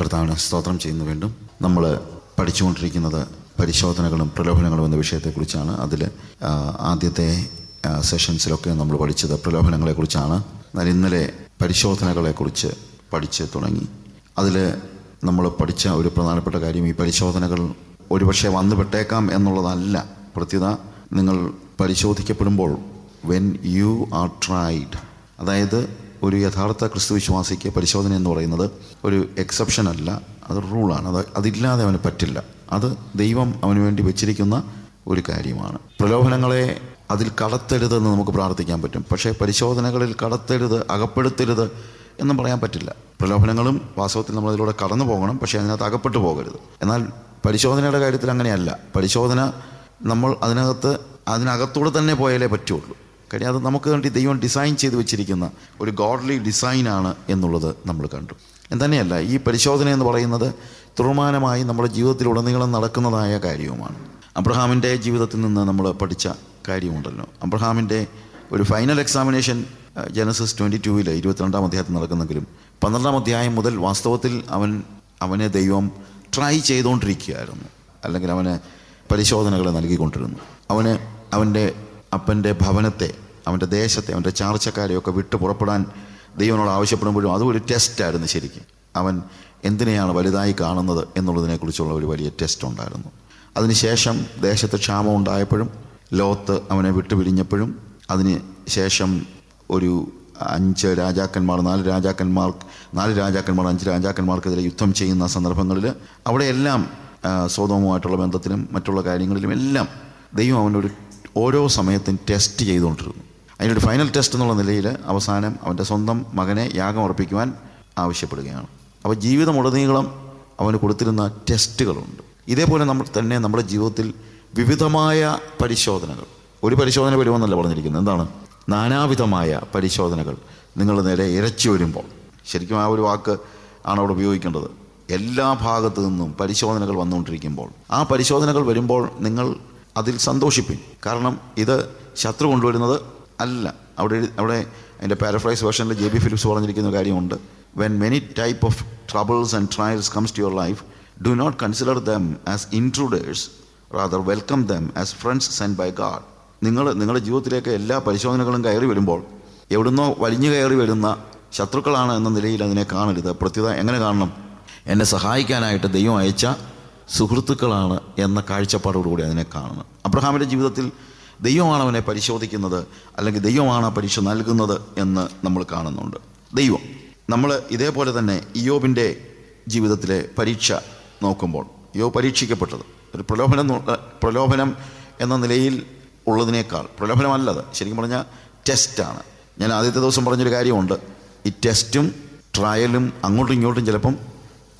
കർത്താവിന് സ്തോത്രം ചെയ്യുന്നു. വീണ്ടും നമ്മൾ പഠിച്ചുകൊണ്ടിരിക്കുന്നത് പരിശോധനകളും പ്രലോഭനങ്ങളും എന്ന വിഷയത്തെക്കുറിച്ചാണ്. അതിൽ ആദ്യത്തെ സെഷൻസിലൊക്കെ നമ്മൾ പഠിച്ചത് പ്രലോഭനങ്ങളെക്കുറിച്ചാണ്. എന്നാൽ ഇന്നലെ പരിശോധനകളെക്കുറിച്ച് പഠിച്ച് തുടങ്ങി. അതിൽ നമ്മൾ പഠിച്ച ഒരു പ്രധാനപ്പെട്ട കാര്യം ഈ പരിശോധനകൾ ഒരുപക്ഷെ വന്നു പെട്ടേക്കാം എന്നുള്ളതല്ല. പ്രത്യേകത നിങ്ങൾ പരിശോധിക്കപ്പെടുമ്പോൾ വെൻ യു ആർ ട്രൈഡ് അതായത് ഒരു യഥാർത്ഥ ക്രിസ്തു വിശ്വാസിക്ക് പരിശോധന എന്ന് പറയുന്നത് ഒരു എക്സെപ്ഷൻ അല്ല അത് റൂളാണ് അത് അതില്ലാതെ അവന് പറ്റില്ല. അത് ദൈവം അവന് വേണ്ടി വെച്ചിരിക്കുന്ന ഒരു കാര്യമാണ്. പ്രലോഭനങ്ങളെ അതിൽ കടത്തരുതെന്ന് നമുക്ക് പ്രാർത്ഥിക്കാൻ പറ്റും. പക്ഷേ പരിശോധനകളിൽ കടത്തരുത് അകപ്പെടുത്തരുത് എന്നും പറയാൻ പറ്റില്ല. പ്രലോഭനങ്ങളും വാസ്തവത്തിൽ നമ്മൾ അതിലൂടെ കടന്നു പോകണം പക്ഷേ അതിനകത്ത് അകപ്പെട്ടു പോകരുത്. എന്നാൽ പരിശോധനയുടെ കാര്യത്തിൽ അങ്ങനെയല്ല. പരിശോധന നമ്മൾ അതിനകത്ത് അതിനകത്തൂടെ തന്നെ പോയാലേ പറ്റുള്ളൂ. കാര്യം അത് നമുക്ക് വേണ്ടി ദൈവം ഡിസൈൻ ചെയ്ത് വെച്ചിരിക്കുന്ന ഒരു ഗോഡ്ലി ഡിസൈനാണ് എന്നുള്ളത് നമ്മൾ കണ്ടു. തന്നെയല്ല ഈ പരിശോധന എന്ന് പറയുന്നത് തുറമാനമായി നമ്മുടെ ജീവിതത്തിലുടനീളം നടക്കുന്നതായ കാര്യവുമാണ്. അബ്രഹാമിന്റെ ജീവിതത്തിൽ നിന്ന് നമ്മൾ പഠിച്ച കാര്യമുണ്ടല്ലോ. അബ്രഹാമിന്റെ ഒരു ഫൈനൽ എക്സാമിനേഷൻ ജനസിസ് ട്വന്റി ടൂവിൽ ഇരുപത്തിരണ്ടാം അധ്യായത്തിൽ നടക്കുന്നെങ്കിലും പന്ത്രണ്ടാം അധ്യായം മുതൽ വാസ്തവത്തിൽ അവൻ അവനെ ദൈവം ട്രൈ ചെയ്തുകൊണ്ടിരിക്കുകയായിരുന്നു അല്ലെങ്കിൽ അവന് പരിശോധനകൾ നൽകിക്കൊണ്ടിരുന്നു. അവന് അവന്റെ അപ്പന്റെ ഭവനത്തെ അവന്റെ ദേശത്തെ അവന്റെ ചാർച്ചക്കാരെയൊക്കെ വിട്ടു പുറപ്പെടാൻ ദൈവനോട് ആവശ്യപ്പെടുമ്പോഴും അതും ഒരു ടെസ്റ്റായിരുന്നു ശരിക്കും. അവൻ എന്തിനെയാണ് വലുതായി കാണുന്നത് എന്നുള്ളതിനെക്കുറിച്ചുള്ള ഒരു വലിയ ടെസ്റ്റ് ഉണ്ടായിരുന്നു. അതിനുശേഷം ദേശത്ത് ക്ഷാമം ഉണ്ടായപ്പോഴും ലോത്ത് അവനെ വിട്ടുപിരിഞ്ഞപ്പോഴും അതിന് ശേഷം ഒരു അഞ്ച് രാജാക്കന്മാർ നാല് രാജാക്കന്മാർ നാല് രാജാക്കന്മാർ അഞ്ച് രാജാക്കന്മാർക്കെതിരെ യുദ്ധം ചെയ്യുന്ന സന്ദർഭങ്ങളിൽ അവിടെയെല്ലാം സ്വതവുമായിട്ടുള്ള ബന്ധത്തിലും മറ്റുള്ള കാര്യങ്ങളിലും എല്ലാം ദൈവം അവനൊരു ഓരോ സമയത്തും ടെസ്റ്റ് ചെയ്തുകൊണ്ടിരുന്നു. അതിനൊരു ഫൈനൽ ടെസ്റ്റ് എന്നുള്ള നിലയിൽ അവസാനം അവന്റെ സ്വന്തം മകനെ യാഗം അർപ്പിക്കുവാൻ ആവശ്യപ്പെടുകയാണ്. അപ്പോൾ ജീവിതമുടനീളം അവന് കൊടുത്തിരുന്ന ടെസ്റ്റുകളുണ്ട് ഇതേപോലെ നമ്മൾ തന്നെ നമ്മുടെ ജീവിതത്തിൽ വിവിധമായ പരിശോധനകൾ ഒരു പരിശോധന വരുമെന്നല്ല പറഞ്ഞിരിക്കുന്നത്. എന്താണ്? നാനാവിധമായ പരിശോധനകൾ നിങ്ങളുടെ നേരെ ഇരച്ചു വരുമ്പോൾ. ശരിക്കും ആ ഒരു വാക്ക് ആണ് അവിടെ ഉപയോഗിക്കേണ്ടത്. എല്ലാ ഭാഗത്തു നിന്നും പരിശോധനകൾ വന്നുകൊണ്ടിരിക്കുമ്പോൾ. ആ പരിശോധനകൾ വരുമ്പോൾ നിങ്ങൾ അതിൽ സന്തോഷിപ്പിൻ. കാരണം ഇത് ശത്രു കൊണ്ടുവരുന്നത് അല്ല അവിടെ അവിടെ അതിന്റെ പാരഫ്രൈസ് വേർഷനിൽ ജെ ബി ഫിലിപ്സ് പറഞ്ഞിരിക്കുന്ന കാര്യമുണ്ട്. When many type of troubles and trials comes to your life do not consider them as intruders rather welcome them as friends send by God നിങ്ങൾ നിങ്ങളുടെ ജീവിതത്തിലേക്ക് എല്ലാ പരിശോധനകളും കയറി വരുമ്പോൾ എവിടുന്നോ വലിഞ്ഞു കയറി വരുന്ന ശത്രുക്കളാണ് എന്ന നിലയിൽ അതിനെ കാണരുത്. പ്രത്യേകത എങ്ങനെ കാണണം? എന്നെ സഹായിക്കാനായിട്ട് ദൈവം അയച്ച സുഹൃത്തുക്കളാണ് എന്ന കാഴ്ചപ്പാടോടുകൂടി അതിനെ കാണണം. അബ്രഹാമിന്റെ ജീവിതത്തിൽ ദൈവമാണ് അവനെ പരിശോധിക്കുന്നത് അല്ലെങ്കിൽ ദൈവമാണ് പരീക്ഷ നൽകുന്നത് എന്ന് നമ്മൾ കാണുന്നുണ്ട്. ദൈവം. നമ്മൾ ഇതേപോലെ തന്നെ ഇയോബിന്റെ ജീവിതത്തിലെ പരീക്ഷ നോക്കുമ്പോൾ യോ പരീക്ഷിക്കപ്പെട്ടത്. ഒരു പ്രലോഭനം പ്രലോഭനം എന്ന നിലയിൽ ഉള്ളതിനേക്കാൾ പ്രലോഭനമല്ലത്. ശരിക്കും പറഞ്ഞാൽ ടെസ്റ്റാണ്. ഞാൻ ആദ്യത്തെ ദിവസം പറഞ്ഞൊരു കാര്യമുണ്ട്. ഈ ടെസ്റ്റും ട്രയലും അങ്ങോട്ടും ഇങ്ങോട്ടും ചിലപ്പം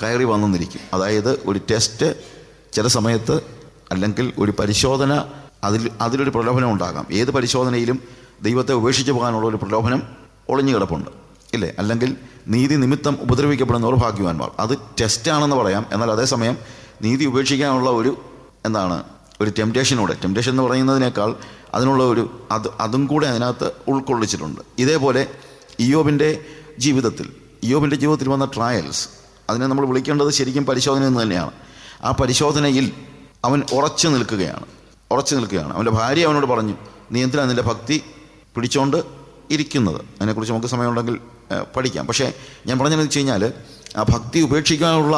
കയറി വന്നെന്നിരിക്കും അതായത് ഒരു ടെസ്റ്റ് ചില സമയത്ത് അല്ലെങ്കിൽ ഒരു പരിശോധന അതിൽ അതിലൊരു പ്രലോഭനം ഉണ്ടാകാം. ഏത് പരിശോധനയിലും ദൈവത്തെ ഉപേക്ഷിച്ചു പോകാനുള്ള ഒരു പ്രലോഭനം ഒളിഞ്ഞു കിടപ്പുണ്ട്. ഇല്ലേ? അല്ലെങ്കിൽ നീതി നിമിത്തം ഉപദ്രവിക്കപ്പെടുന്നവർ ഭാഗ്യവാന്മാർ. അത് ടെസ്റ്റാണെന്ന് പറയാം. എന്നാൽ അതേസമയം നീതി ഉപേക്ഷിക്കാനുള്ള ഒരു എന്താണ്? ഒരു ടെംപ്റ്റേഷനൂടെ ടെംപ്റ്റേഷൻ എന്ന് പറയുന്നതിനേക്കാൾ അതിനുള്ള ഒരു അത് അതും കൂടെ അതിനകത്ത് ഉൾക്കൊള്ളിച്ചിട്ടുണ്ട്. ഇതേപോലെ ഇയോബിന്റെ ജീവിതത്തിൽ ഇയോബിന്റെ ജീവിതത്തിൽ വന്ന ട്രയൽസ് അതിനെ നമ്മൾ വിളിക്കേണ്ടത് ശരിക്കും പരിശോധന എന്ന് തന്നെയാണ്. ആ പരിശോധനയിൽ അവൻ ഉറച്ചു നിൽക്കുകയാണ്. ഉറച്ചു നിൽക്കുകയാണ്. അവന്റെ ഭാര്യ അവനോട് പറഞ്ഞു നീ എന്തിനാണ് നിന്റെ ഭക്തി പിടിച്ചുകൊണ്ട് ഇരിക്കുന്നത്? അതിനെക്കുറിച്ച് നമുക്ക് സമയമുണ്ടെങ്കിൽ പഠിക്കാം. പക്ഷേ ഞാൻ പറഞ്ഞതെന്ന് വെച്ച് കഴിഞ്ഞാൽ ആ ഭക്തി ഉപേക്ഷിക്കാനുള്ള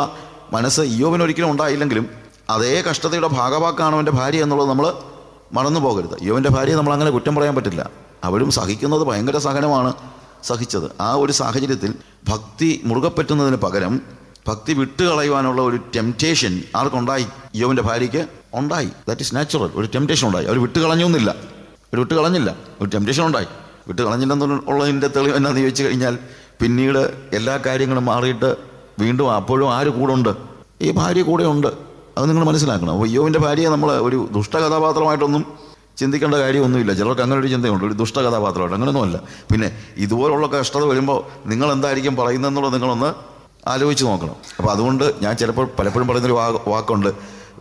മനസ്സ് യോവനൊരിക്കലും ഒരിക്കലും ഉണ്ടായില്ലെങ്കിലും അതേ കഷ്ടതയുടെ ഭാഗവാക്കാണ് അവന്റെ ഭാര്യ എന്നുള്ളത് നമ്മൾ മറന്നു പോകരുത്. യോവിന്റെ ഭാര്യയെ നമ്മൾ അങ്ങനെ കുറ്റം പറയാൻ പറ്റില്ല. അവരും സഹിക്കുന്നത് ഭയങ്കര സഹനമാണ് സഹിച്ചത്. ആ ഒരു സാഹചര്യത്തിൽ ഭക്തി മുറുകെ പറ്റുന്നതിന് പകരം ഭക്തി വിട്ടുകളയുവാനുള്ള ഒരു ടെംപ്റ്റേഷൻ ആർക്കുണ്ടായി? യോവിന്റെ ഭാര്യയ്ക്ക് ഉണ്ടായി. ദാറ്റ് ഇസ് നാച്ചുറൽ ഒരു ടെംപ്റ്റേഷൻ ഉണ്ടായി. അവർ വിട്ടുകളഞ്ഞൊന്നുമില്ല അവർ വിട്ടുകളഞ്ഞില്ല. ഒരു ടെംപ്റ്റേഷൻ ഉണ്ടായി. വിട്ടുകളഞ്ഞില്ലെന്ന് ഉള്ളതിന്റെ തെളിവ് എന്നാന്ന് ചോദിച്ചു കഴിഞ്ഞാൽ പിന്നീട് എല്ലാ കാര്യങ്ങളും മാറിയിട്ട് വീണ്ടും അപ്പോഴും ആര് കൂടെ ഉണ്ട് ഈ ഭാര്യ കൂടെ ഉണ്ട് അത് നിങ്ങൾ മനസ്സിലാക്കണം. അപ്പോൾ യോവിന്റെ ഭാര്യയെ നമ്മൾ ഒരു ദുഷ്ടകഥാപാത്രമായിട്ടൊന്നും ചിന്തിക്കേണ്ട കാര്യമൊന്നുമില്ല. ചിലർക്ക് അങ്ങനെ ഒരു ചിന്തയുണ്ട്. ഒരു ദുഷ്ടകഥാപാത്രമായിട്ട് അങ്ങനെയൊന്നുമല്ല. പിന്നെ ഇതുപോലുള്ള കഷ്ടത വരുമ്പോൾ നിങ്ങൾ എന്തായിരിക്കും പറയുന്നതെന്നുള്ളത് നിങ്ങളൊന്ന് ആലോചിച്ച് നോക്കണം. അപ്പോൾ അതുകൊണ്ട് ഞാൻ ചിലപ്പോൾ പലപ്പോഴും പറയുന്നൊരു വാ വാക്കുണ്ട്.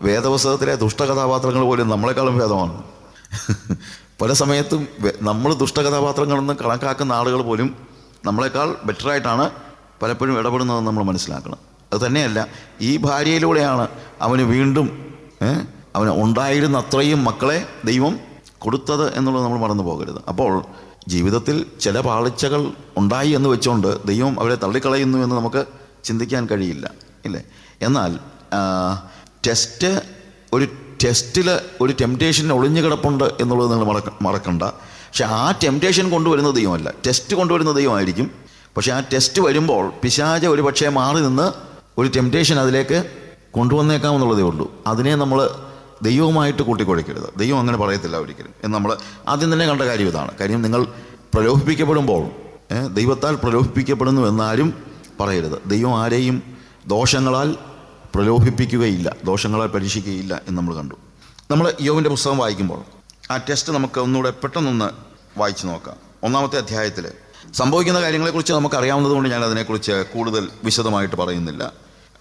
വേദപുസ്തകത്തിലെ ദുഷ്ടകഥാപാത്രങ്ങൾ പോലും നമ്മളെക്കാളും ഭേദമാണ്. പല സമയത്തും നമ്മൾ ദുഷ്ടകഥാപാത്രങ്ങളെന്ന് കണക്കാക്കുന്ന ആളുകൾ പോലും നമ്മളെക്കാൾ ബെറ്ററായിട്ടാണ് പലപ്പോഴും ഇടപെടുന്നതെന്ന് നമ്മൾ മനസ്സിലാക്കണം. അത് തന്നെയല്ല ഈ ഭാര്യയിലൂടെയാണ് അവന് വീണ്ടും അവന് ഉണ്ടായിരുന്ന അത്രയും മക്കളെ ദൈവം കൊടുത്തത് എന്നുള്ളത് നമ്മൾ മറന്നു പോകരുത്. അപ്പോൾ ജീവിതത്തിൽ ചില പാളിച്ചകൾ ഉണ്ടായി എന്ന് വെച്ചുകൊണ്ട് ദൈവം അവരെ തള്ളിക്കളയുന്നു എന്ന് നമുക്ക് ചിന്തിക്കാൻ കഴിയില്ല ഇല്ലേ? എന്നാൽ ടെസ്റ്റ് ഒരു ടെസ്റ്റിൽ ഒരു ടെംപ്റ്റേഷൻ ഒളിഞ്ഞു കിടപ്പുണ്ട് എന്നുള്ളത് നിങ്ങൾ മറക്ക മറക്കണ്ട. പക്ഷെ ആ ടെംപ്റ്റേഷൻ കൊണ്ടുവരുന്ന ദൈവമല്ല ടെസ്റ്റ് കൊണ്ടുവരുന്ന ദൈവമായിരിക്കും പക്ഷേ ആ ടെസ്റ്റ് വരുമ്പോൾ പിശാച ഒരു പക്ഷേ മാറി നിന്ന് ഒരു ടെംപ്റ്റേഷൻ അതിലേക്ക് കൊണ്ടുവന്നേക്കാമെന്നുള്ളതേ ഉള്ളൂ. അതിനെ നമ്മൾ ദൈവവുമായിട്ട് കൂട്ടിക്കുഴയ്ക്കരുത് ദൈവം അങ്ങനെ പറയത്തില്ല ഒരിക്കലും. എന്ന് നമ്മൾ ആദ്യം തന്നെ കണ്ട കാര്യം ഇതാണ്. കാര്യം നിങ്ങൾ പ്രലോഭിപ്പിക്കപ്പെടുമ്പോൾ ദൈവത്താൽ പ്രലോഭിപ്പിക്കപ്പെടുന്നു എന്നാരും പറയരുത്. ദൈവം ആരെയും ദോഷങ്ങളാൽ പ്രലോഭിപ്പിക്കുകയില്ല ദോഷങ്ങളാൽ പരീക്ഷിക്കുകയില്ല എന്ന് നമ്മൾ കണ്ടു. നമ്മൾ യോവിന്റെ പുസ്തകം വായിക്കുമ്പോൾ ആ ടെസ്റ്റ് നമുക്ക് ഒന്നുകൂടെ പെട്ടെന്നൊന്ന് വായിച്ചു നോക്കാം. ഒന്നാമത്തെ അധ്യായത്തിൽ സംഭവിക്കുന്ന കാര്യങ്ങളെക്കുറിച്ച് നമുക്ക് അറിയാവുന്നതുകൊണ്ട് ഞാൻ അതിനെക്കുറിച്ച് കൂടുതൽ വിശദമായിട്ട് പറയുന്നില്ല.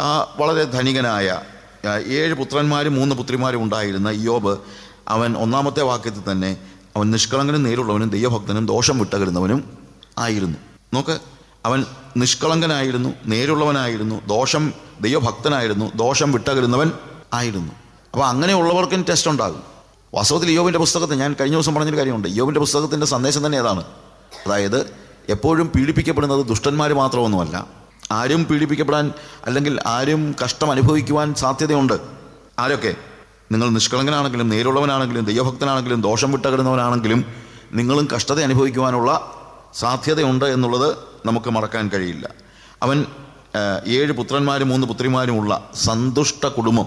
ആ വളരെ ധനികനായ ഏഴ് പുത്രന്മാരും മൂന്ന് പുത്രിമാരും ഉണ്ടായിരുന്ന യോബ് അവൻ ഒന്നാമത്തെ വാക്യത്തിൽ തന്നെ അവൻ നിഷ്കളങ്കനും നേരുള്ളവനും ദൈവഭക്തനും ദോഷം വിട്ടകരുന്നവനും ആയിരുന്നു. നോക്ക് അവൻ നിഷ്കളങ്കനായിരുന്നു നേരുള്ളവനായിരുന്നു ദോഷം ദൈവഭക്തനായിരുന്നു ദോഷം വിട്ടകരുന്നവൻ ആയിരുന്നു. അപ്പോൾ അങ്ങനെയുള്ളവർക്കും ടെസ്റ്റ് ഉണ്ടാകും. വാസ്തവത്തിൽ യോബിന്റെ പുസ്തകത്തിൽ ഞാൻ കഴിഞ്ഞ ദിവസം പറഞ്ഞൊരു കാര്യമുണ്ട്. യോബിന്റെ പുസ്തകത്തിന്റെ സന്ദേശം തന്നെ ഏതാണ്? അതായത് എപ്പോഴും പീഡിപ്പിക്കപ്പെടുന്നത് ദുഷ്ടന്മാർ മാത്രമൊന്നുമല്ല. ആരും പീഡിപ്പിക്കപ്പെടാൻ അല്ലെങ്കിൽ ആരും കഷ്ടം അനുഭവിക്കുവാൻ സാധ്യതയുണ്ട്. ആരൊക്കെ? നിങ്ങൾ നിഷ്കളങ്കനാണെങ്കിലും നേരുള്ളവനാണെങ്കിലും ദൈവഭക്തനാണെങ്കിലും ദോഷം വിട്ടകിടുന്നവനാണെങ്കിലും നിങ്ങളും കഷ്ടത അനുഭവിക്കുവാനുള്ള സാധ്യതയുണ്ട് എന്നുള്ളത് നമുക്ക് മറക്കാൻ കഴിയില്ല. അവൻ ഏഴ് പുത്രന്മാരും മൂന്ന് പുത്രിമാരുമുള്ള സന്തുഷ്ട കുടുംബം.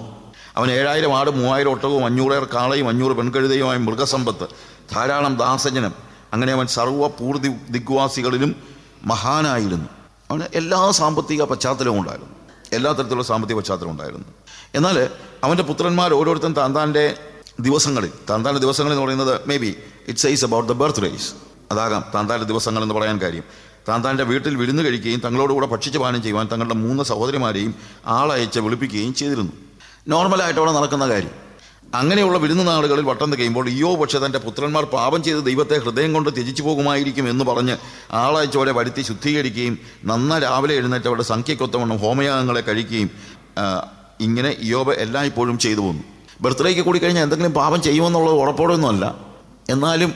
അവൻ ഏഴായിരം ആട് മൂവായിരം ഒട്ടകവും അഞ്ഞൂറേർ കാളയും അഞ്ഞൂറ് പെൺകഴുതയുമായ മൃഗസമ്പത്ത് ധാരാളം ദാസജനം. അങ്ങനെ അവൻ സർവപൂർതി ദിഗ്വാസികളിലും മഹാനായിരുന്നു. അവന് എല്ലാ സാമ്പത്തിക പശ്ചാത്തലവും ഉണ്ടായിരുന്നു. എല്ലാ തരത്തിലുള്ള സാമ്പത്തിക പശ്ചാത്തലം ഉണ്ടായിരുന്നു. എന്നാൽ അവന്റെ പുത്രന്മാർ ഓരോരുത്തരും താന്താന്റെ ദിവസങ്ങളിൽ താന്താന്റെ ദിവസങ്ങളിൽ എന്ന് പറയുന്നത് maybe it's eyes about the birth race അതാകാം താന്താന്റെ ദിവസങ്ങൾ എന്ന് പറയാൻ കാര്യം. താന്താന്റെ വീട്ടിൽ വിരുന്ന് കഴിക്കുകയും തങ്ങളോടുകൂടെ ഭക്ഷിച്ച് പാനം ചെയ്യുവാൻ തങ്ങളുടെ മൂന്ന് സഹോദരിമാരെയും ആളയച്ച് വിളിപ്പിക്കുകയും ചെയ്തിരുന്നു. നോർമലായിട്ടവിടെ നടക്കുന്ന കാര്യം. അങ്ങനെയുള്ള വിരുന്ന് നാളുകളിൽ വട്ടം തികയുമ്പോൾ ഇയോ പക്ഷേ തന്റെ പുത്രന്മാർ പാപം ചെയ്ത് ദൈവത്തെ ഹൃദയം കൊണ്ട് ത്യജിച്ചു പോകുമായിരിക്കും എന്ന് പറഞ്ഞ് ആളയച്ചവരെ വരുത്തി ശുദ്ധീകരിക്കുകയും നന്ന രാവിലെ എഴുന്നേറ്റ് അവരുടെ സംഖ്യക്കൊത്തവണ്ണം ഹോമയാഗങ്ങളെ കഴിക്കുകയും ഇങ്ങനെ ഇയോബ് എല്ലായ്പ്പോഴും ചെയ്തു പോന്നു. ബർത്ത്ഡേക്ക് കൂടി കഴിഞ്ഞാൽ എന്തെങ്കിലും പാപം ചെയ്യുമെന്നുള്ളത് ഉറപ്പോടൊന്നുമല്ല എന്നാലും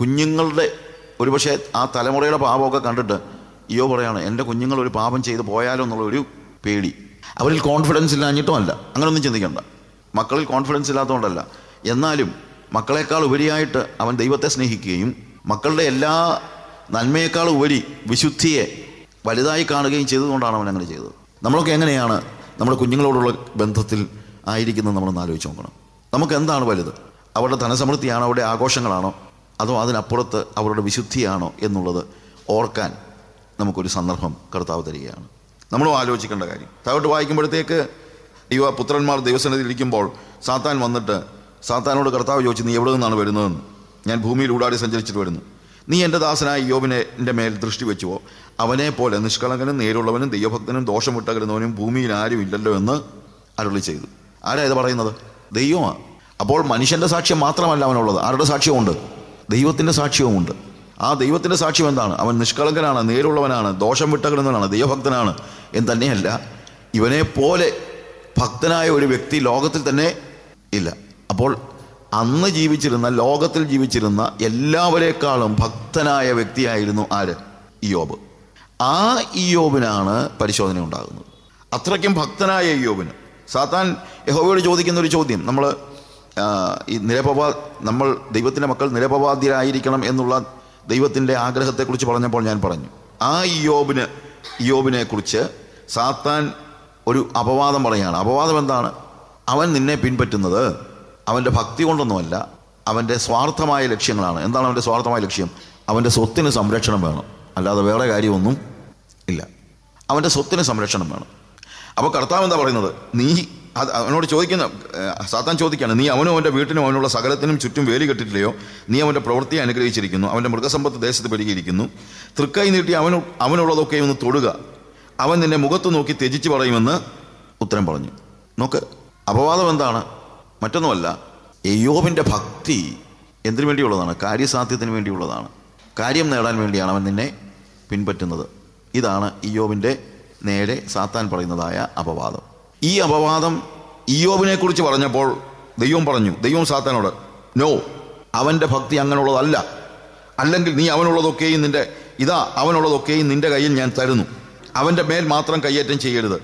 കുഞ്ഞുങ്ങളുടെ ഒരുപക്ഷെ ആ തലമുറയുടെ പാപമൊക്കെ കണ്ടിട്ട് അയ്യോ പറയാണ് എന്റെ കുഞ്ഞുങ്ങൾ ഒരു പാപം ചെയ്ത് പോയാലോ എന്നുള്ള ഒരു പേടി. അവരിൽ കോൺഫിഡൻസ് ഇല്ലാഞ്ഞിട്ടുമല്ല. അങ്ങനെയൊന്നും ചിന്തിക്കണ്ട. മക്കളിൽ കോൺഫിഡൻസ് ഇല്ലാത്തതുകൊണ്ടല്ല. എന്നാലും മക്കളെക്കാൾ ഉപരിയായിട്ട് അവൻ ദൈവത്തെ സ്നേഹിക്കുകയും മക്കളുടെ എല്ലാ നന്മയേക്കാൾ ഉപരി വിശുദ്ധിയെ വലുതായി കാണുകയും ചെയ്തതുകൊണ്ടാണ് അവൻ അങ്ങനെ ചെയ്തത്. നമ്മളൊക്കെ എങ്ങനെയാണ് നമ്മുടെ കുഞ്ഞുങ്ങളോടുള്ള ബന്ധത്തിൽ ആയിരിക്കുന്നത് നമ്മളൊന്ന് ആലോചിച്ച് നോക്കണം. നമുക്ക് എന്താണ് വലുത്? അവരുടെ ധനസമൃദ്ധിയാണോ? അവരുടെ ആഘോഷങ്ങളാണോ? അതോ അതിനപ്പുറത്ത് അവരുടെ വിശുദ്ധിയാണോ എന്നുള്ളത് ഓർക്കാൻ നമുക്കൊരു സന്ദർഭം കർത്താവ് തരികയാണ്. നമ്മളും ആലോചിക്കേണ്ട കാര്യം. താഴോട്ട് വായിക്കുമ്പോഴത്തേക്ക് യുവ പുത്രന്മാർ ദൈവസന്നിധിയിൽ ഇരിക്കുമ്പോൾ സാത്താൻ വന്നിട്ട് സാത്താനോട് കർത്താവ് ചോദിച്ചു നീ എവിടെ നിന്നാണ് വരുന്നതെന്ന്? ഞാൻ ഭൂമിയിൽ ഊടാടി സഞ്ചരിച്ചിട്ട് വരുന്നു. നീ എന്റെ ദാസനായ യോബിനെ എന്റെ മേൽ ദൃഷ്ടി വെച്ചുവോ? അവനെ പോലെ നിഷ്കളങ്കനും നേരുള്ളവനും ദൈവഭക്തനും ദോഷം വിട്ടകരുന്നവനും ഭൂമിയിൽ ആരും ഇല്ലല്ലോ എന്ന് അരുളി ചെയ്തു. ആരാ ഇത് പറയുന്നത്? ദൈവമാണ് അപ്പോൾ മനുഷ്യന്റെ സാക്ഷ്യം മാത്രമല്ല അവനുള്ളത്. ആരുടെ സാക്ഷ്യമുണ്ട്? ദൈവത്തിന്റെ സാക്ഷ്യവുമുണ്ട്. ആ ദൈവത്തിന്റെ സാക്ഷ്യം എന്താണ്? അവൻ നിഷ്കളങ്കനാണ് നേരുള്ളവനാണ് ദോഷം വിട്ടകരുന്നവനാണ് ദൈവഭക്തനാണ് എന്ന് തന്നെയല്ല ഇവനെ പോലെ ഭക്തനായ ഒരു വ്യക്തി ലോകത്തിൽ തന്നെ ഇല്ല. അപ്പോൾ അന്ന് ജീവിച്ചിരുന്ന ലോകത്തിൽ ജീവിച്ചിരുന്ന എല്ലാവരേക്കാളും ഭക്തനായ വ്യക്തിയായിരുന്നു ആര്? ഇയോബ് ആ ഇയോബിനാണ് പരിശോധന ഉണ്ടാകുന്നത്. അത്രയ്ക്കും ഭക്തനായ ഇയോബിന് സാത്താൻ യഹോബയോട് ചോദിക്കുന്ന ഒരു ചോദ്യം. നമ്മൾ ഈ നിരപവാ നമ്മൾ ദൈവത്തിന്റെ മക്കൾ നിരപവാദ്യരായിരിക്കണം എന്നുള്ള ദൈവത്തിന്റെ ആഗ്രഹത്തെക്കുറിച്ച് പറഞ്ഞപ്പോൾ ഞാൻ പറഞ്ഞു. ആ യോബിന് യോബിനെ കുറിച്ച് സാത്താൻ ഒരു അപവാദം പറയുകയാണ്. അപവാദം എന്താണ്? അവൻ നിന്നെ പിൻപറ്റുന്നത് അവന്റെ ഭക്തി കൊണ്ടൊന്നുമല്ല അവന്റെ സ്വാർത്ഥമായ ലക്ഷ്യങ്ങളാണ്. എന്താണ് അവന്റെ സ്വാർത്ഥമായ ലക്ഷ്യം? അവന്റെ സ്വത്തിന് സംരക്ഷണം വേണം. അല്ലാതെ വേറെ കാര്യമൊന്നും ഇല്ല. അവന്റെ സ്വത്തിന് സംരക്ഷണം വേണം. അപ്പോൾ കർത്താവ് എന്താ പറയുന്നത്? നീ അത് അവനോട് ചോദിക്കുന്ന സാത്താൻ ചോദിക്കുകയാണ് നീ അവനും അവന്റെ വീട്ടിനും അവനുള്ള സകലത്തിനും ചുറ്റും വേലി കെട്ടിട്ടില്ലയോ? നീ അവന്റെ പ്രവൃത്തിയെ അനുഗ്രഹിച്ചിരിക്കുന്നു അവന്റെ മൃഗസമ്പത്ത് ദേശത്ത് പെരുകിയിരിക്കുന്നു. തൃക്കൈ നീട്ടി അവൻ അവനുള്ളതൊക്കെ ഒന്ന് തൊടുക. അവൻ നിന്നെ മുഖത്ത് നോക്കി ത്യജിച്ച് പറയുമെന്ന് ഉത്തരം പറഞ്ഞു. നോക്ക് അപവാദം എന്താണ്? മറ്റൊന്നുമല്ല യോബിന്റെ ഭക്തി എന്തിനു വേണ്ടിയുള്ളതാണ്? കാര്യസാധ്യത്തിന് വേണ്ടിയുള്ളതാണ്. കാര്യം നേടാൻ വേണ്ടിയാണ് അവൻ നിന്നെ പിൻപറ്റുന്നത്. ഇതാണ് ഇയോബിന്റെ നേരെ സാത്താൻ പറയുന്നതായ അപവാദം. ഈ അപവാദം ഇയോബിനെ കുറിച്ച് പറഞ്ഞപ്പോൾ ദൈവം പറഞ്ഞു ദൈവം സാത്താനോട് നോ അവന്റെ ഭക്തി അങ്ങനെയുള്ളതല്ല അല്ലെങ്കിൽ നീ അവനുള്ളതൊക്കെയും നിന്റെ ഇതാ അവനുള്ളതൊക്കെയും നിന്റെ കയ്യിൽ ഞാൻ തരുന്നു. അവന്റെ മേൽ മാത്രം കയ്യേറ്റം ചെയ്യരുത്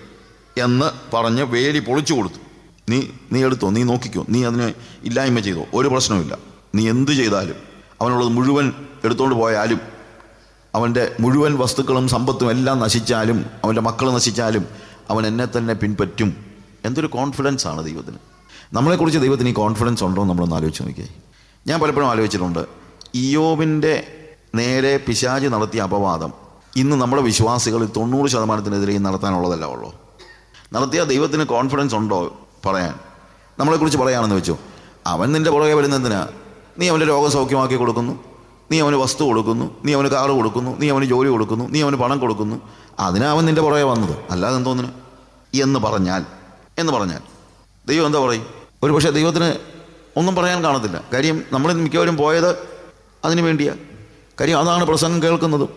എന്ന് പറഞ്ഞ് വേലി പൊളിച്ചു കൊടുത്തു. നീ നീ എടുത്തോ? നീ നോക്കിക്കോ? നീ അതിനെ ഇല്ലായ്മ ചെയ്തോ? ഒരു പ്രശ്നവുമില്ല. നീ എന്ത് ചെയ്താലും അവനുള്ളത് മുഴുവൻ എടുത്തുകൊണ്ട് പോയാലും അവന്റെ മുഴുവൻ വസ്തുക്കളും സമ്പത്തും എല്ലാം നശിച്ചാലും അവന്റെ മക്കൾ നശിച്ചാലും അവൻ എന്നെ തന്നെ പിൻപറ്റും. എന്തൊരു കോൺഫിഡൻസ് ആണ് ദൈവത്തിന്. നമ്മളെക്കുറിച്ച് ദൈവത്തിന് ഈ കോൺഫിഡൻസ് ഉണ്ടോ എന്ന് നമ്മളൊന്ന് ആലോചിച്ച് നോക്കിയേ. ഞാൻ പലപ്പോഴും ആലോചിച്ചിട്ടുണ്ട്. ഇയോബിന്റെ നേരെ പിശാജ് നടത്തിയ അപവാദം ഇന്ന് നമ്മുടെ വിശ്വാസികളിൽ തൊണ്ണൂറ് ശതമാനത്തിനെതിരെയും നടത്താനുള്ളതല്ല ഉള്ളൂ. നടത്തിയ ദൈവത്തിന് കോൺഫിഡൻസ് ഉണ്ടോ പറയാൻ? നമ്മളെക്കുറിച്ച് പറയാണെന്ന് വെച്ചു. അവൻ നിന്റെ പുറകെ വരുന്നതിനാ നീ അവന്റെ രോഗം സൗഖ്യമാക്കി കൊടുക്കുന്നു. നീ അവന് വസ്തു കൊടുക്കുന്നു. നീ അവന് കാറ് കൊടുക്കുന്നു. നീ അവന് ജോലി കൊടുക്കുന്നു. നീ അവന് പണം കൊടുക്കുന്നു. അതിനാ അവൻ നിന്റെ പുറകെ വന്നത്. അല്ലാതെ എന്തോന്നിന് എന്ന് പറഞ്ഞാൽ എന്ന് പറഞ്ഞാൽ. ദൈവം എന്താ പറയും? ഒരു പക്ഷേ ദൈവത്തിന് ഒന്നും പറയാൻ കാണത്തില്ല. കാര്യം നമ്മൾ മിക്കവരും പോയത് അതിന് വേണ്ടിയാ. കാര്യം അതാണ് പ്രസംഗം കേൾക്കുന്നതും.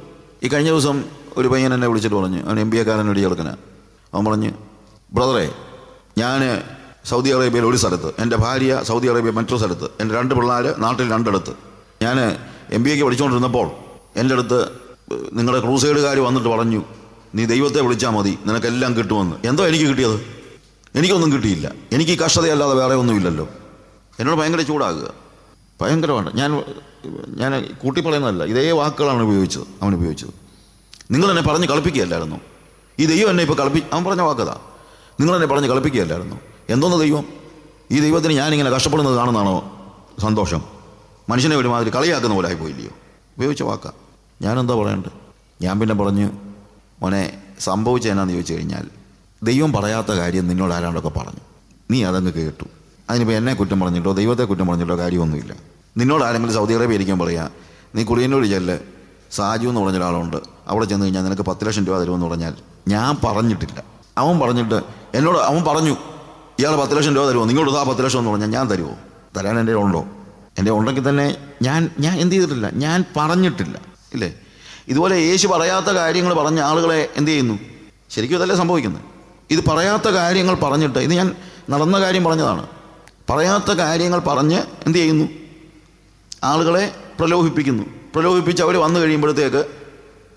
ഈ കഴിഞ്ഞ ദിവസം ഒരു പയ്യൻ എന്നെ വിളിച്ചിട്ട് പറഞ്ഞു. അവൻ എം ബി എക്കാരൻ ഒരു അവൻ പറഞ്ഞ് ബ്രദറെ ഞാൻ സൗദി അറേബ്യയിൽ ഒരു സ്ഥലത്ത് എന്റെ ഭാര്യ സൗദി അറേബ്യ മറ്റൊരു സ്ഥലത്ത് എന്റെ രണ്ട് പിള്ളേർ നാട്ടിൽ രണ്ടിടത്ത്. ഞാൻ എം ബി എക്ക് പഠിച്ചുകൊണ്ടിരുന്നപ്പോൾ എന്റെ അടുത്ത് നിങ്ങളുടെ ക്രൂസൈഡുകാർ വന്നിട്ട് പറഞ്ഞു നീ ദൈവത്തെ വിളിച്ചാൽ മതി. നിനക്കെല്ലാം കിട്ടുമെന്ന്. എന്തോ എനിക്ക് കിട്ടിയത്? എനിക്കൊന്നും കിട്ടിയില്ല. എനിക്ക് ഈ കഷ്ടതയല്ലാതെ വേറെ ഒന്നുമില്ലല്ലോ. എന്നോട് ഭയങ്കര ചൂടാകുക. ഭയങ്കരമാണ് ഞാൻ ഞാൻ കൂട്ടിപ്പറയുന്നതല്ല. ഇതേ വാക്കുകളാണ് ഉപയോഗിച്ചത്. അവൻ ഉപയോഗിച്ചത്. നിങ്ങൾ എന്നെ പറഞ്ഞ് കളിപ്പിക്കുകയല്ലായിരുന്നു. ഈ ദൈവം എന്നെ ഇപ്പോൾ കളിപ്പി അവൻ പറഞ്ഞ വാക്കതാ. നിങ്ങൾ എന്നെ പറഞ്ഞ് കളിപ്പിക്കുകയല്ലായിരുന്നു. എന്തോന്ന് ദൈവം? ഈ ദൈവത്തിന് ഞാനിങ്ങനെ കഷ്ടപ്പെടുന്നത് കാണുന്നതാണോ? സന്തോഷം. മനുഷ്യനെ ഒരുമാതിരി കളിയാക്കുന്ന പോലെ ആയിപ്പോയില്ലയോ? ഉപയോഗിച്ച വാക്കാ. ഞാനെന്താ പറയണ്ടേ ഞാൻ പിന്നെ പറഞ്ഞു മോനെ സംഭവിച്ച എന്നാന്ന് ചോദിച്ചു കഴിഞ്ഞാൽ ദൈവം പറയാത്ത കാര്യം നിന്നോട് ആരാണ്ടൊക്കെ പറഞ്ഞു. നീ അതങ്ങ് കേട്ടു. അതിനിപ്പോൾ എന്നെ കുറ്റം പറഞ്ഞിട്ടോ ദൈവത്തെ കുറ്റം പറഞ്ഞിട്ടോ കാര്യമൊന്നുമില്ല. നിന്നോട് ആരെങ്കിലും സൗദി അറേബ്യ ഇരിക്കാൻ പറയാ നീ കുറിയനോട് ചെല്ല് സാജു എന്ന് പറഞ്ഞ ഒരാളുണ്ട് അവിടെ ചെന്ന് കഴിഞ്ഞാൽ നിനക്ക് പത്ത് ലക്ഷം രൂപ തരുമെന്ന് പറഞ്ഞാൽ ഞാൻ പറഞ്ഞിട്ടില്ല. അവൻ പറഞ്ഞിട്ട് എന്നോട് അവൻ പറഞ്ഞു ഇയാൾ പത്ത് ലക്ഷം രൂപ തരുമോ? നിങ്ങളോട് ആ പത്ത് ലക്ഷം എന്ന് പറഞ്ഞാൽ ഞാൻ തരുമോ? തരാൻ എന്റെ ഉണ്ടോ? എന്റെ ഉണ്ടെങ്കിൽ തന്നെ ഞാൻ ഞാൻ എന്ത് ചെയ്തിട്ടില്ല ഞാൻ പറഞ്ഞിട്ടില്ല. ഇല്ലേ? ഇതുപോലെ യേശു പറയാത്ത കാര്യങ്ങൾ പറഞ്ഞ ആളുകളെ എന്ത് ചെയ്യുന്നു? ശരിക്കും ഇതല്ലേ സംഭവിക്കുന്നത്? ഇത് പറയാത്ത കാര്യങ്ങൾ പറഞ്ഞിട്ട് ഇത് ഞാൻ നടന്ന കാര്യം പറഞ്ഞതാണ്. പറയാത്ത കാര്യങ്ങൾ പറഞ്ഞ് എന്ത് ചെയ്യുന്നു? ആളുകളെ പ്രലോഭിപ്പിക്കുന്നു. പ്രലോഭിപ്പിച്ച് അവർ വന്നു കഴിയുമ്പോഴത്തേക്ക്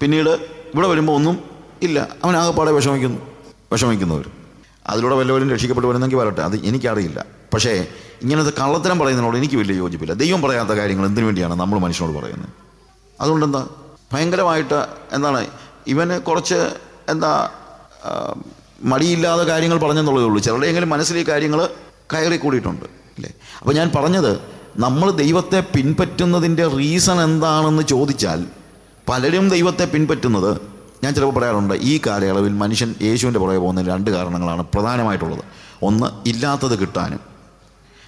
പിന്നീട് ഇവിടെ വരുമ്പോൾ ഒന്നും ഇല്ല. അവൻ ആകെപ്പാടെ വിഷമിക്കുന്നു. വിഷമിക്കുന്നവർ അതിലൂടെ വല്ലവരും രക്ഷിക്കപ്പെട്ട് വരുന്നെങ്കിൽ വരട്ടെ. അത് എനിക്കറിയില്ല. പക്ഷേ ഇങ്ങനത്തെ കള്ളത്തരം പറയുന്നതിനോട് എനിക്ക് വലിയ യോജിപ്പില്ല. ദൈവം പറയാത്ത കാര്യങ്ങൾ എന്തിനു വേണ്ടിയാണ് നമ്മൾ മനുഷ്യനോട് പറയുന്നത്? അതുകൊണ്ട് എന്താ ഭയങ്കരമായിട്ട് എന്താണ് ഇവന് കുറച്ച് എന്താ മടിയില്ലാതെ കാര്യങ്ങൾ പറഞ്ഞെന്നുള്ളതേ ഉള്ളൂ. ചിലരുടെയെങ്കിലും മനസ്സിൽ ഈ കാര്യങ്ങൾ കയറി കൂടിയിട്ടുണ്ട് അല്ലേ? അപ്പോൾ ഞാൻ പറഞ്ഞത് നമ്മൾ ദൈവത്തെ പിൻപറ്റുന്നതിന്റെ റീസൺ എന്താണെന്ന് ചോദിച്ചാൽ പലരും ദൈവത്തെ പിൻപറ്റുന്നത് ഞാൻ ചിലപ്പോൾ പറയാറുണ്ട് ഈ കാലയളവിൽ മനുഷ്യൻ യേശുവിന്റെ പുറകെ പോകുന്ന രണ്ട് കാരണങ്ങളാണ് പ്രധാനമായിട്ടുള്ളത്. ഒന്ന് ഇല്ലാത്തത് കിട്ടാനും.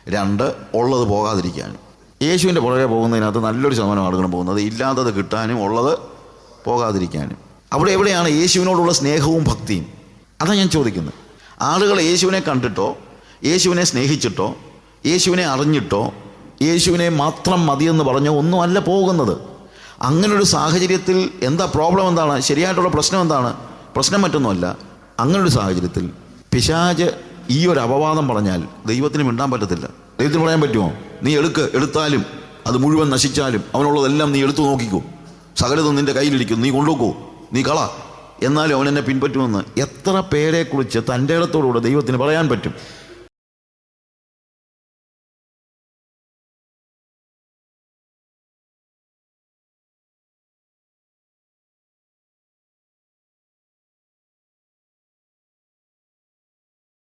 രണ്ട് ഉള്ളത് പോകാതിരിക്കാനും. യേശുവിന്റെ പുറകെ പോകുന്നതിനകത്ത് നല്ലൊരു ശതമാനം ആളുകളും പോകുന്നത്. ഇല്ലാത്തത് കിട്ടാനും ഉള്ളത് പോകാതിരിക്കാനും. അവിടെ എവിടെയാണ് യേശുവിനോടുള്ള സ്നേഹവും ഭക്തിയും? അതാണ് ഞാൻ ചോദിക്കുന്നത്. ആളുകൾ യേശുവിനെ കണ്ടിട്ടോ? യേശുവിനെ സ്നേഹിച്ചിട്ടോ? യേശുവിനെ അറിഞ്ഞിട്ടോ? യേശുവിനെ മാത്രം മതിയെന്ന് പറഞ്ഞോ? ഒന്നുമല്ല പോകുന്നത്. അങ്ങനൊരു സാഹചര്യത്തിൽ എന്താ പ്രോബ്ലം എന്താണ്? ശരിയായിട്ടുള്ള പ്രശ്നം എന്താണ്? പ്രശ്നം മറ്റൊന്നുമല്ല. അങ്ങനൊരു സാഹചര്യത്തിൽ പിശാജ് ഈ ഒരു അപവാദം പറഞ്ഞാൽ ദൈവത്തിന് മിണ്ടാൻ പറ്റത്തില്ല. ദൈവത്തിന് പറയാൻ പറ്റുമോ? നീ എടുക്ക് എടുത്താലും അത് മുഴുവൻ നശിച്ചാലും അവനുള്ളതെല്ലാം നീ എടുത്തു നോക്കിക്കോ. സകലതും നിന്റെ കയ്യിലിരിക്കും നീ കൊണ്ടുപോക്കോ നീ കള. എന്നാലും അവൻ എന്നെ പിൻപറ്റുമെന്ന് എത്ര പേരെക്കുറിച്ച് തന്റെ ഇടത്തോടുകൂടെ ദൈവത്തിന് പറയാൻ പറ്റും.